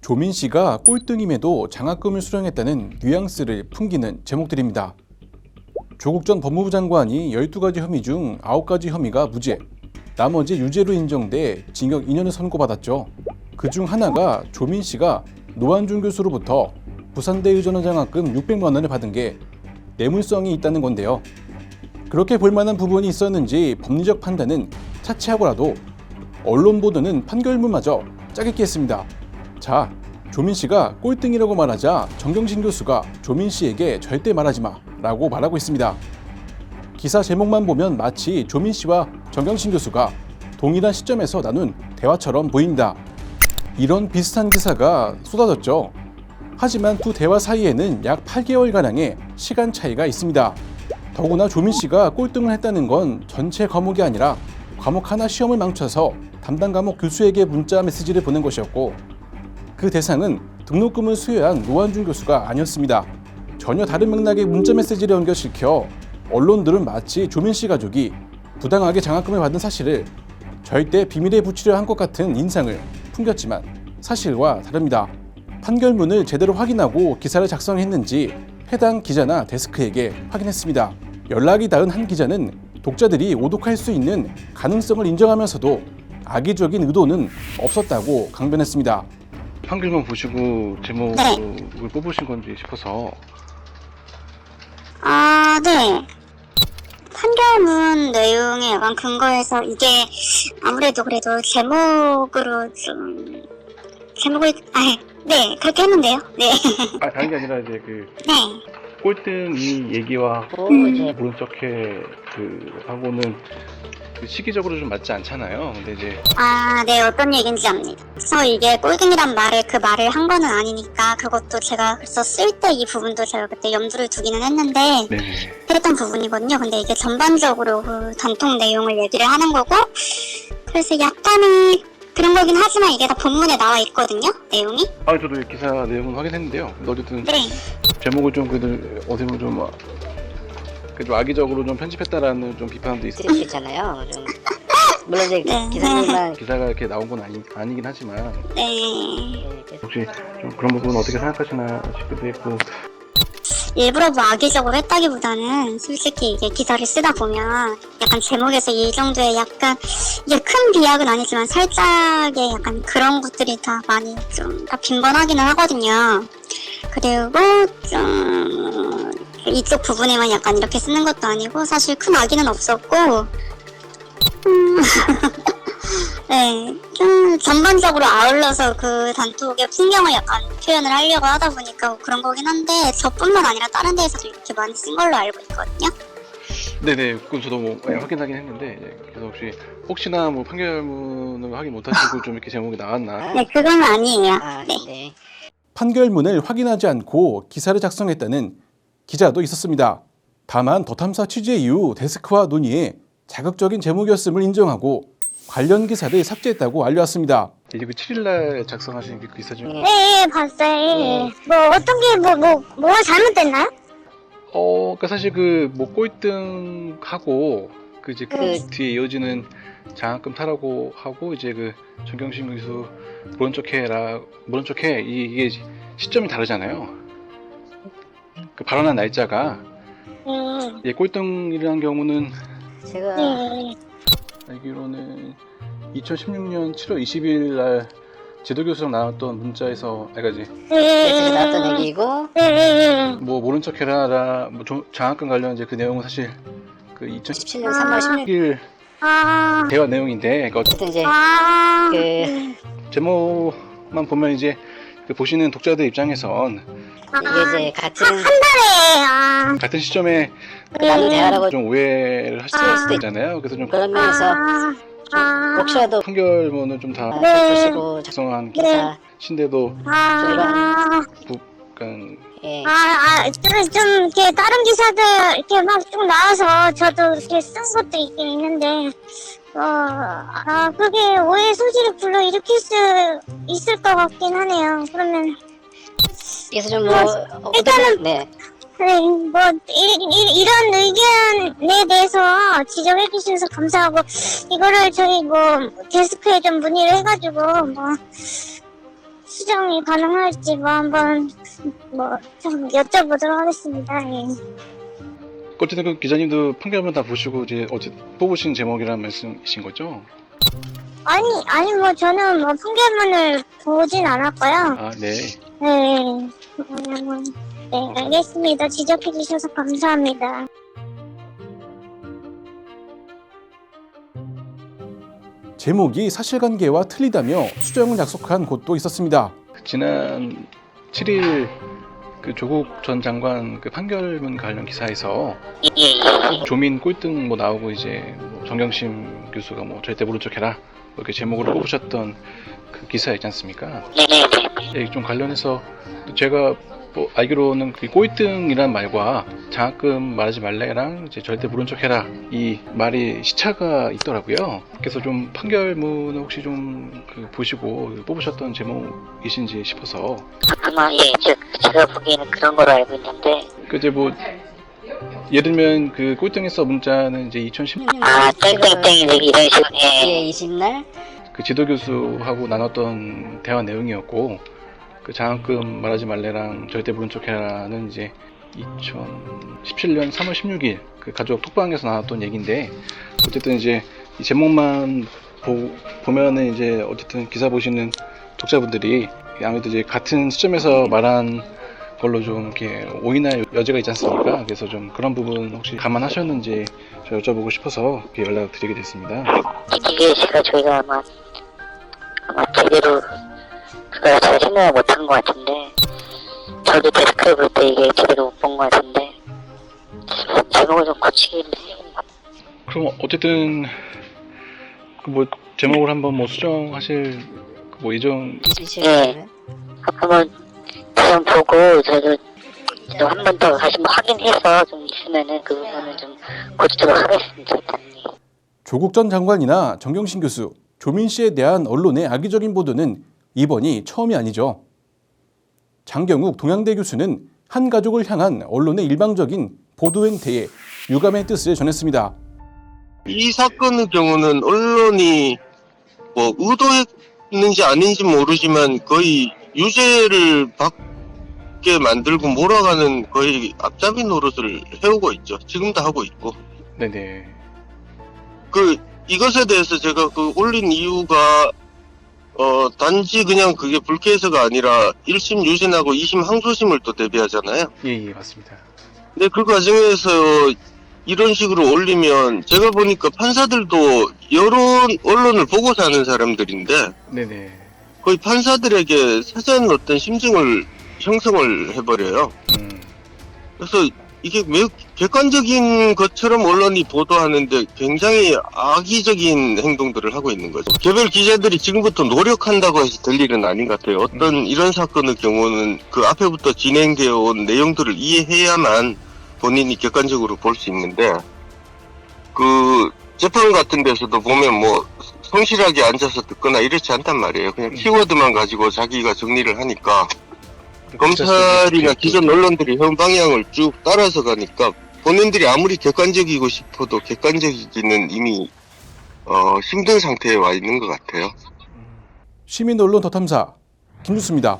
조민 씨가 꼴등임에도 장학금을 수령했다는 뉘앙스를 풍기는 제목들입니다. 조국 전 법무부 장관이 12가지 혐의 중 9가지 혐의가 무죄, 나머지 유죄로 인정돼 징역 2년을 선고받았죠. 그 중 하나가 조민 씨가 노한준 교수로부터 부산대 의전원 장학금 600만 원을 받은 게 뇌물성이 있다는 건데요. 그렇게 볼만한 부분이 있었는지 법리적 판단은 차치하고라도 언론 보도는 판결문마저 짜깁기 했습니다. 자, 조민 씨가 꼴등이라고 말하자 정경심 교수가 조민 씨에게 절대 말하지 마 라고 말하고 있습니다. 기사 제목만 보면 마치 조민 씨와 정경심 교수가 동일한 시점에서 나눈 대화처럼 보입니다. 이런 비슷한 기사가 쏟아졌죠. 하지만 두 대화 사이에는 약 8개월가량의 시간 차이가 있습니다. 더구나 조민 씨가 꼴등을 했다는 건 전체 과목이 아니라 과목 하나 시험을 망쳐서 담당 과목 교수에게 문자 메시지를 보낸 것이었고 그 대상은 등록금을 수여한 노한준 교수가 아니었습니다. 전혀 다른 맥락의 문자 메시지를 연결시켜 언론들은 마치 조민 씨 가족이 부당하게 장학금을 받은 사실을 절대 비밀에 붙이려 한 것 같은 인상을 풍겼지만 사실과 다릅니다. 판결문을 제대로 확인하고 기사를 작성했는지 해당 기자나 데스크에게 확인했습니다. 연락이 닿은 한 기자는 독자들이 오독할 수 있는 가능성을 인정하면서도 악의적인 의도는 없었다고 강변했습니다. 판결만 보시고 제목을 네. 뽑으신 건지 싶어서 아, 네. 판결문 내용에 약간 근거해서 이게 아무래도 그래도 제목으로 좀 제목을 아, 네 그렇게 했는데요. 네, 아, 다른 게 아니라 이제 그 네. 꼴등 이 얘기와 음. 척해 그 하고는 그 시기적으로 좀 맞지 않잖아요. 근데 이제 아, 네 어떤 얘기인지 압니다. 그래서 이게 꼴등이란 말을 그 말을 한 거는 아니니까 그것도 제가 그래서 쓸 때 이 부분도 제가 그때 염두를 두기는 했는데 네. 그랬던 부분이거든요. 근데 이게 전반적으로 그 단통 내용을 얘기를 하는 거고, 그래서 약간의 그런 거긴 하지만 이게 다 본문에 나와 있거든요. 내용이. 아 저도 이 기사 내용은 확인했는데요. 근데 어쨌든 네. 제목을 좀 그들 어떻게 보면 좀, 아, 그 좀 악의적으로 좀 편집했다라는 좀 비판도. 드릴 수 있잖아요. 좀 물론 이제 네. 기사님만 기사가 이렇게 나온 건 아니, 아니긴 하지만 네. 혹시 좀 그런 부분 어떻게 생각하시나 싶기도 했고 일부러 뭐 악의적으로 했다기보다는 솔직히 이게 기사를 쓰다 보면 약간 제목에서 이 정도의 약간 이게 큰 비약은 아니지만 살짝의 약간 그런 것들이 다 많이 좀 다 빈번하기는 하거든요. 그리고 좀 이쪽 부분에만 약간 이렇게 쓰는 것도 아니고 사실 큰 악의는 없었고 음, 네, 좀 전반적으로 아울러서 그 단톡의 풍경을 약간 표현을 하려고 하다 보니까 그런 거긴 한데 저뿐만 아니라 다른 데에서도 이렇게 많이 쓴 걸로 알고 있거든요. 네네 그건 저도 뭐 예, 확인하긴 했는데 예, 그래서 혹시 혹시나 뭐 판결문을 확인 못하시고 좀 이렇게 제목이 나왔나 네, 그건 아니에요. 아, 네. 네. 판결문을 확인하지 않고 기사를 작성했다는 기자도 있었습니다. 다만 더 탐사 취재 이후 데스크와 논의에 자극적인 제목이었음을 인정하고 관련 기사를 삭제했다고 알려왔습니다. 이제 그 7일날 작성하신 그 기사 중에 네. 네, 봤어요. 네. 뭐 어떤 게 뭐 뭐 뭐 가 잘못됐나요? 어, 그러니까 사실 그뭐 꼴등하고 그 이제 그 그- 뒤에 이어지는 장학금 타라고 하고 이제 그 전경심 교수 모른 척해라 모른 척해 이- 이게 시점이 다르잖아요. 그 발언한 날짜가 네, 예, 꼴등이라는 경우는 제가 네, 알기로는 2016년 7월 20일 날 지도교수랑 나눴던 문자에서 아 그러니까 이제 메시지 나왔던 네, 얘기고. 네, 네, 뭐 모른 척해라 뭐 조- 장학금 관련 이제 그 내용은 사실 그 2016일 17년 3월 16일 아, 대화 내용인데 그 어쨌든 이제 아, 그 제목만 보면 이제 그 보시는 독자들 입장에선 이게 이제 같은 네, 아, 같은 시점에 나눈 대화라고 좀 오해를 하실 아. 수도 있잖아요. 그래서 좀 그런 면에서 아, 아, 혹시라도 판결문을 좀다 네. 보시고 작성한 기사 신데도 아, 약간 예. 아, 아, 좀, 좀, 이렇게, 다른 기사들, 이렇게 막 쭉 나와서, 저도 이렇게 쓴 것도 있긴 있는데, 어, 아, 그게 오해 소지를 불러 일으킬 수 있을 것 같긴 하네요. 그러면, 그래서 좀뭐 아, 일단은- 네. 네, 뭐, 이, 이, 이런 의견에 대해서 지적해 주셔서 감사하고, 이거를 저희 뭐, 데스크에 좀 문의를 해가지고, 뭐, 수정 수정이 가능할지 뭐 한번 뭐 좀 여쭤보도록 하겠습니다. 예. 어쨌든 그 기자님도 판결문 다 보시고 이제 어제 뽑으신 제목이라는 말씀이신 거죠? 아니 아니 뭐 저는 뭐 판결문을 보진 않았고요. 아, 네. 네. 음, 네 알겠습니다. 지적해 주셔서 감사합니다. 제목이 사실관계와 틀리다며 수정을 약속한 곳도 있었습니다. 지난 7일 그 조국 전 장관 그 판결문 관련 기사에서 조민 꼴등 뭐 나오고 이제 뭐 정경심 교수가 뭐 절대 모른 척해라 뭐 이렇게 제목으로 뽑으셨던 그 기사 있지 않습니까? 예, 좀 관련해서 제가 뭐 알기로는 그 꼴등이란 말과 장학금 말하지 말래랑 이제 절대 모른 척해라 이 말이 시차가 있더라고요. 그래서 좀 판결문을 혹시 좀 그 보시고 뽑으셨던 제목이신지 싶어서 아마 예, 저, 제가 보기에는 그런 걸로 알고 있는데 그 이제 뭐 예를 들면 그 꼴등에서 문자는 이제 2010아 땡땡땡이 이런 식으로 예. 예, 20날 그 지도 교수하고 나눴던 대화 내용이었고 그 장학금 말하지 말래랑 절대 모른 척해라는 이제 2017년 3월 16일 그 가족 톡방에서 나눴던 얘기인데 어쨌든 이제 이 제목만 보, 보면은 이제 어쨌든 기사 보시는 독자분들이 아무래도 이제 같은 시점에서 말한 걸로 좀 이렇게 오인할 여지가 있지 않습니까? 그래서 좀 그런 부분 혹시 감안하셨는지 저 여쭤보고 싶어서 이렇게 연락드리게 됐습니다. 이게 제가 저희가 아마 아마 제대로 그걸 잘 생각을 못한 것 같은데 저도 데스크를 볼 때 이게 제대로 못 본 것 같은데 제목을 좀 고치긴 해야 그럼 어쨌든 그뭐 제목을 한번 뭐 수정하실 그 뭐 예정 이실을 한번 좀 보고 저도 한 번 더 다시 뭐 확인해서 좀 있으면은 그 부분은 좀 고치도록 하겠습니다. 일단. 조국 전 장관이나 정경심 교수, 조민 씨에 대한 언론의 악의적인 보도는 이번이 처음이 아니죠. 장경욱 동양대 교수는 한 가족을 향한 언론의 일방적인 보도 행태에 유감의 뜻을 전했습니다. 이 사건의 경우는 언론이 뭐 의도했 는지 아닌지 모르지만 거의 유죄를 받게 만들고 몰아가는 거의 앞잡이 노릇을 해오고 있죠. 지금도 하고 있고. 네네 그 이것에 대해서 제가 그 올린 이유가 어 단지 그냥 그게 불쾌해서가 아니라 1심 유죄나고 2심 항소심을 또 대비하잖아요. 예예 맞습니다. 근데 그 과정에서 이런 식으로 올리면 제가 보니까 판사들도 여론 언론을 보고 사는 사람들인데 네네 거의 판사들에게 사전 어떤 심증을 형성을 해버려요. 음 그래서 이게 매우 객관적인 것처럼 언론이 보도하는데 굉장히 악의적인 행동들을 하고 있는 거죠. 개별 기자들이 지금부터 노력한다고 해서 될 일은 아닌 것 같아요. 어떤 이런 사건의 경우는 그 앞에부터 진행되어 온 내용들을 이해해야만 본인이 객관적으로 볼 수 있는데 그 재판 같은 데서도 보면 뭐 성실하게 앉아서 듣거나 이렇지 않단 말이에요. 그냥 키워드만 가지고 자기가 정리를 하니까 검찰이나 기존 언론들이 현 방향을 쭉 따라서 가니까 본인들이 아무리 객관적이고 싶어도 객관적이기는 이미 어, 힘든 상태에 와 있는 것 같아요. 시민 언론 더 탐사 김주수입니다.